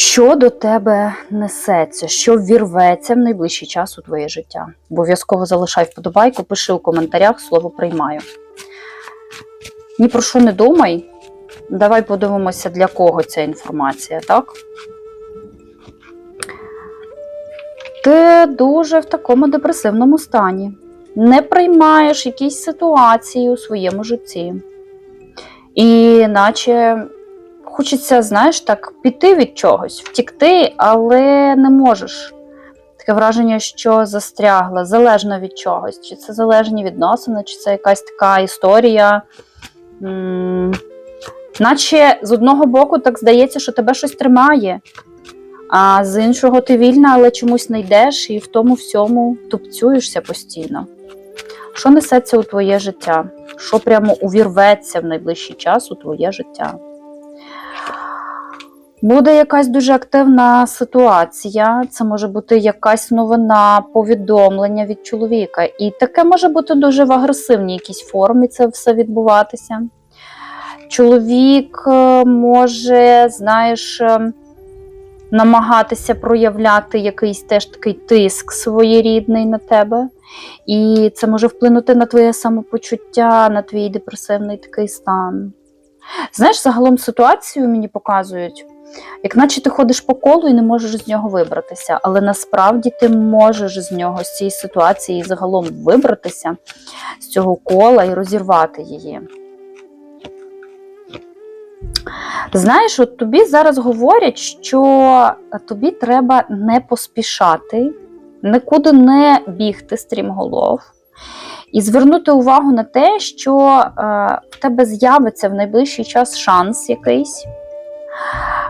Що до тебе несеться, що ввірветься в найближчий час у твоє життя? Обов'язково залишай вподобайку, пиши у коментарях, слово приймаю. Ні про що не думай. Давай подивимося, для кого ця інформація, так? Ти дуже в такому депресивному стані. Не приймаєш якісь ситуації у своєму житті. І наче хочеться, знаєш, так, піти від чогось, втікти, але не можеш. Таке враження, що застрягла, залежно від чогось. Чи це залежні відносини, чи це якась така історія. Наче з одного боку так здається, що тебе щось тримає, а з іншого ти вільна, але чомусь не йдеш і в тому всьому тупцюєшся постійно. Що несеться у твоє життя? Що прямо увірветься в найближчий час у твоє життя? Буде якась дуже активна ситуація, це може бути якась новина, повідомлення від чоловіка. І таке може бути дуже в агресивній якійсь формі це все відбуватися. Чоловік е, може, знаєш, е, намагатися проявляти якийсь теж такий тиск своєрідний на тебе. І це може вплинути на твоє самопочуття, на твій депресивний такий стан. Знаєш, загалом ситуацію мені показують, як наче ти ходиш по колу і не можеш з нього вибратися, але насправді ти можеш з нього, з цієї ситуації загалом вибратися з цього кола і розірвати її. Знаєш, от тобі зараз говорять, що тобі треба не поспішати, нікуди не бігти стрімголов, і звернути увагу на те, що е, в тебе з'явиться в найближчий час шанс якийсь,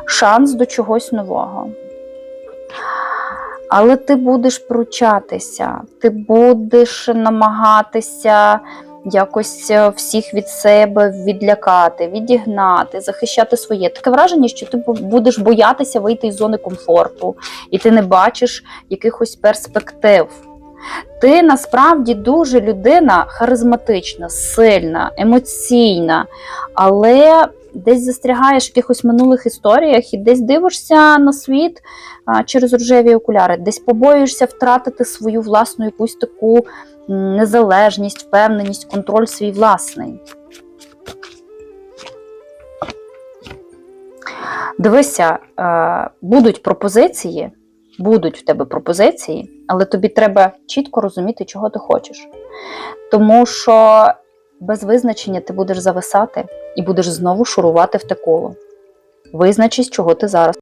шанс до чогось нового. Але ти будеш пручатися, ти будеш намагатися якось е, всіх від себе відлякати, відігнати, захищати своє. Таке враження, що ти будеш боятися вийти із зони комфорту, і ти не бачиш якихось перспектив. Ти насправді дуже людина харизматична, сильна, емоційна, але десь застрягаєш в якихось минулих історіях і десь дивишся на світ через рожеві окуляри, десь побоюєшся втратити свою власну якусь таку незалежність, впевненість, контроль свій власний. Дивися, е, будуть пропозиції, будуть в тебе пропозиції, але тобі треба чітко розуміти, чого ти хочеш. Тому що без визначення ти будеш зависати і будеш знову шурувати в те коло. Визначись, чого ти зараз.